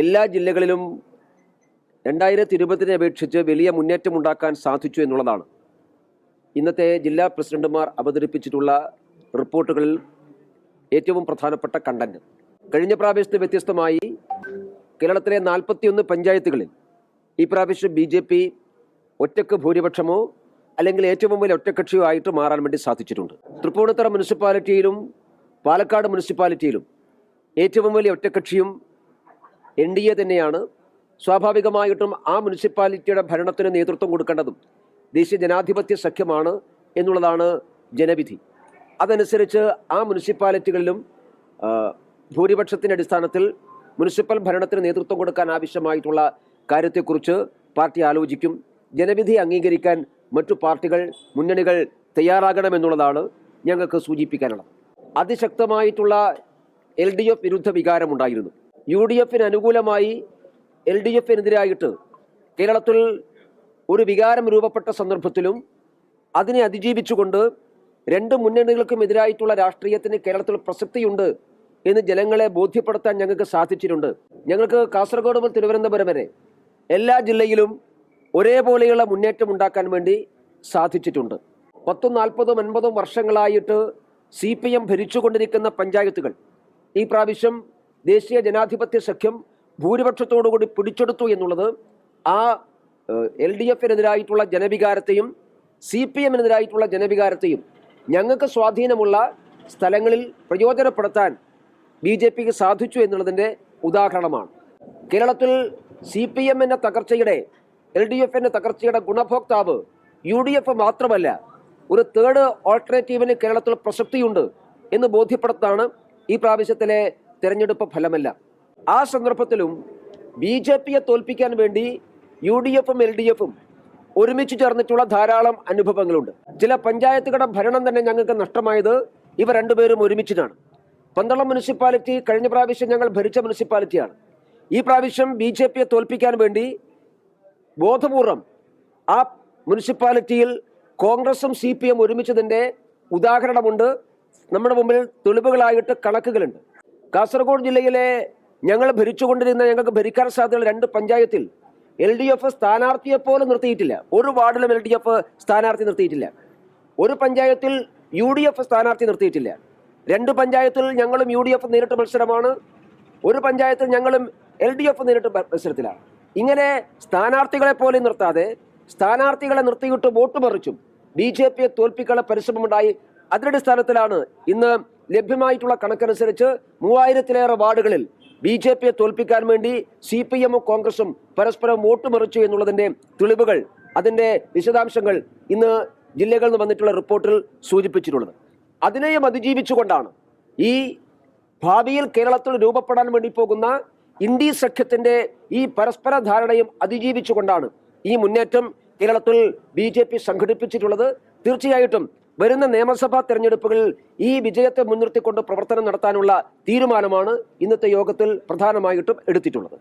എല്ലാ ജില്ലകളിലും രണ്ടായിരത്തി ഇരുപതിനെ അപേക്ഷിച്ച് വലിയ മുന്നേറ്റം ഉണ്ടാക്കാൻ സാധിച്ചു എന്നുള്ളതാണ്. ഇന്നത്തെ ജില്ലാ പ്രസിഡന്റുമാർ അവതരിപ്പിച്ചിട്ടുള്ള റിപ്പോർട്ടുകളിൽ ഏറ്റവും പ്രധാനപ്പെട്ട കണ്ടന്റ്. കഴിഞ്ഞ പ്രാവശ്യത്തെ വ്യത്യസ്തമായി കേരളത്തിലെ നാൽപ്പത്തിയൊന്ന് പഞ്ചായത്തുകളിൽ ഈ പ്രാവശ്യം ബി ജെ പി ഒറ്റയ്ക്ക് ഭൂരിപക്ഷമോ അല്ലെങ്കിൽ ഏറ്റവും വലിയ ഒറ്റക്കക്ഷിയോ ആയിട്ട് മാറാൻ വേണ്ടി സാധിച്ചിട്ടുണ്ട്. തൃപ്പൂണിത്തറ മുനിസിപ്പാലിറ്റിയിലും പാലക്കാട് മുനിസിപ്പാലിറ്റിയിലും ഏറ്റവും വലിയ ഒറ്റക്കക്ഷിയും എൻ ഡി എ തന്നെയാണ്. സ്വാഭാവികമായിട്ടും ആ മുനിസിപ്പാലിറ്റിയുടെ ഭരണത്തിന് നേതൃത്വം കൊടുക്കേണ്ടതും ദേശീയ ജനാധിപത്യ സഖ്യമാണ് എന്നുള്ളതാണ് ജനവിധി. അതനുസരിച്ച് ആ മുനിസിപ്പാലിറ്റികളിലും ഭൂരിപക്ഷത്തിന്റെ അടിസ്ഥാനത്തിൽ മുനിസിപ്പൽ ഭരണത്തിന് നേതൃത്വം കൊടുക്കാൻ ആവശ്യമായിട്ടുള്ള കാര്യത്തെക്കുറിച്ച് പാർട്ടി ആലോചിക്കും. ജനവിധി അംഗീകരിക്കാൻ മറ്റു പാർട്ടികൾ മുന്നണികൾ തയ്യാറാകണമെന്നുള്ളതാണ് ഞങ്ങൾക്ക് സൂചിപ്പിക്കാനുള്ളത്. അതിശക്തമായിട്ടുള്ള എൽ ഡി എഫ് വിരുദ്ധ വികാരമുണ്ടായിരുന്നു. യു ഡി എഫിന് അനുകൂലമായി എൽ ഡി എഫിനെതിരായിട്ട് കേരളത്തിൽ ഒരു വികാരം രൂപപ്പെട്ട സന്ദർഭത്തിലും അതിനെ അതിജീവിച്ചുകൊണ്ട് രണ്ട് മുന്നണികൾക്കും എതിരായിട്ടുള്ള രാഷ്ട്രീയത്തിന് കേരളത്തിൽ പ്രസക്തിയുണ്ട് എന്ന് ജനങ്ങളെ ബോധ്യപ്പെടുത്താൻ ഞങ്ങൾക്ക് സാധിച്ചിട്ടുണ്ട്. ഞങ്ങൾക്ക് കാസർഗോഡ് മുതൽ തിരുവനന്തപുരം വരെ എല്ലാ ജില്ലയിലും ഒരേപോലെയുള്ള മുന്നേറ്റം ഉണ്ടാക്കാൻ വേണ്ടി സാധിച്ചിട്ടുണ്ട്. പത്തും നാൽപ്പതും അൻപതും വർഷങ്ങളായിട്ട് സി പി എം ഭരിച്ചുകൊണ്ടിരിക്കുന്ന പഞ്ചായത്തുകൾ ഈ പ്രാവശ്യം ദേശീയ ജനാധിപത്യ സഖ്യം ഭൂരിപക്ഷത്തോടുകൂടി പിടിച്ചെടുത്തു എന്നുള്ളത് ആ എൽ ഡി എഫിനെതിരായിട്ടുള്ള ജനവികാരത്തെയും സി പി എമ്മിനെതിരായിട്ടുള്ള ജനവികാരത്തെയും ഞങ്ങൾക്ക് സ്വാധീനമുള്ള സ്ഥലങ്ങളിൽ പ്രയോജനപ്പെടുത്താൻ ബി ജെ പിക്ക് സാധിച്ചു എന്നുള്ളതിന്റെ ഉദാഹരണമാണ്. കേരളത്തിൽ സി പി എമ്മിന്റെ തകർച്ചയുടെ എൽ ഡി എഫിന്റെ തകർച്ചയുടെ ഗുണഭോക്താവ് യു ഡി എഫ് മാത്രമല്ല ഒരു തേർഡ് ഓൾട്ടർനേറ്റീവിന് കേരളത്തിൽ പ്രസക്തിയുണ്ട് എന്ന് ബോധ്യപ്പെടുത്താണ് ഈ പ്രാവശ്യത്തിലെ തെരഞ്ഞെടുപ്പ് ഫലമല്ല. ആ സന്ദർഭത്തിലും ബി ജെ പിയെ തോൽപ്പിക്കാൻ വേണ്ടി യു ഡി എഫും എൽ ഡി എഫും ഒരുമിച്ച് ചേർന്നിട്ടുള്ള ധാരാളം അനുഭവങ്ങളുണ്ട്. ചില പഞ്ചായത്തുകളുടെ ഭരണം തന്നെ ഞങ്ങൾക്ക് നഷ്ടമായത് ഇവ രണ്ടുപേരും ഒരുമിച്ചിട്ടാണ്. പന്തളം മുനിസിപ്പാലിറ്റി കഴിഞ്ഞ പ്രാവശ്യം ഞങ്ങൾ ഭരിച്ച മുനിസിപ്പാലിറ്റിയാണ്. ഈ പ്രാവശ്യം ബി ജെ പിയെ തോൽപ്പിക്കാൻ വേണ്ടി ബോധപൂർവം ആ മുനിസിപ്പാലിറ്റിയിൽ കോൺഗ്രസും സി പി എം ഒരുമിച്ചതിന്റെ ഉദാഹരണമുണ്ട്. നമ്മുടെ മുമ്പിൽ തെളിവുകളായിട്ട് കണക്കുകളുണ്ട്. കാസർഗോഡ് ജില്ലയിലെ ഞങ്ങൾ ഭരിച്ചുകൊണ്ടിരുന്ന ഞങ്ങൾക്ക് ഭരിക്കാൻ സാധ്യതയുള്ള രണ്ട് പഞ്ചായത്തിൽ എൽ ഡി എഫ് സ്ഥാനാർത്ഥിയെ പോലും നിർത്തിയിട്ടില്ല. ഒരു വാർഡിലും എൽ ഡി എഫ് സ്ഥാനാർത്ഥി നിർത്തിയിട്ടില്ല. ഒരു പഞ്ചായത്തിൽ യു ഡി എഫ് സ്ഥാനാർത്ഥി നിർത്തിയിട്ടില്ല. രണ്ട് പഞ്ചായത്തിൽ ഞങ്ങളും യു ഡി എഫ് നേരിട്ട് മത്സരമാണ്. ഒരു പഞ്ചായത്തിൽ ഞങ്ങളും എൽ ഡി എഫ് നേരിട്ട് മത്സരത്തിലാണ്. ഇങ്ങനെ സ്ഥാനാർത്ഥികളെ പോലും നിർത്താതെ സ്ഥാനാർത്ഥികളെ നിർത്തിയിട്ട് വോട്ട് മറിച്ചും ബി ജെ പിയെ തോൽപ്പിക്കാനുള്ള പരിശ്രമമുണ്ടായി അതിനടിസ്ഥാനത്തിലാണ് ഇന്ന് ലഭ്യമായിട്ടുള്ള കണക്കനുസരിച്ച് മൂവായിരത്തിലേറെ വാർഡുകളിൽ ബി ജെ പിയെ തോൽപ്പിക്കാൻ വേണ്ടി സി പി എമ്മും കോൺഗ്രസും പരസ്പരം വോട്ട് മറിച്ചു എന്നുള്ളതിന്റെ തെളിവുകൾ അതിന്റെ വിശദാംശങ്ങൾ ഇന്ന് ജില്ലകളിൽ നിന്ന് വന്നിട്ടുള്ള റിപ്പോർട്ടിൽ സൂചിപ്പിച്ചിട്ടുള്ളത്. അതിനെയും അതിജീവിച്ചുകൊണ്ടാണ് ഈ ഭാവിയിൽ കേരളത്തിൽ രൂപപ്പെടാൻ വേണ്ടി പോകുന്ന ഇന്ത്യ സഖ്യത്തിന്റെ ഈ പരസ്പര ധാരണയും അതിജീവിച്ചുകൊണ്ടാണ് ഈ മുന്നേറ്റം കേരളത്തിൽ ബി ജെ പി സംഘടിപ്പിച്ചിട്ടുള്ളത്. തീർച്ചയായിട്ടും വരുന്ന നിയമസഭാ തെരഞ്ഞെടുപ്പുകളിൽ ഈ വിജയത്തെ മുൻനിർത്തിക്കൊണ്ട് പ്രവർത്തനം നടത്താനുള്ള തീരുമാനമാണ് ഇന്നത്തെ യോഗത്തിൽ പ്രധാനമായിട്ടും എടുത്തിട്ടുള്ളത്.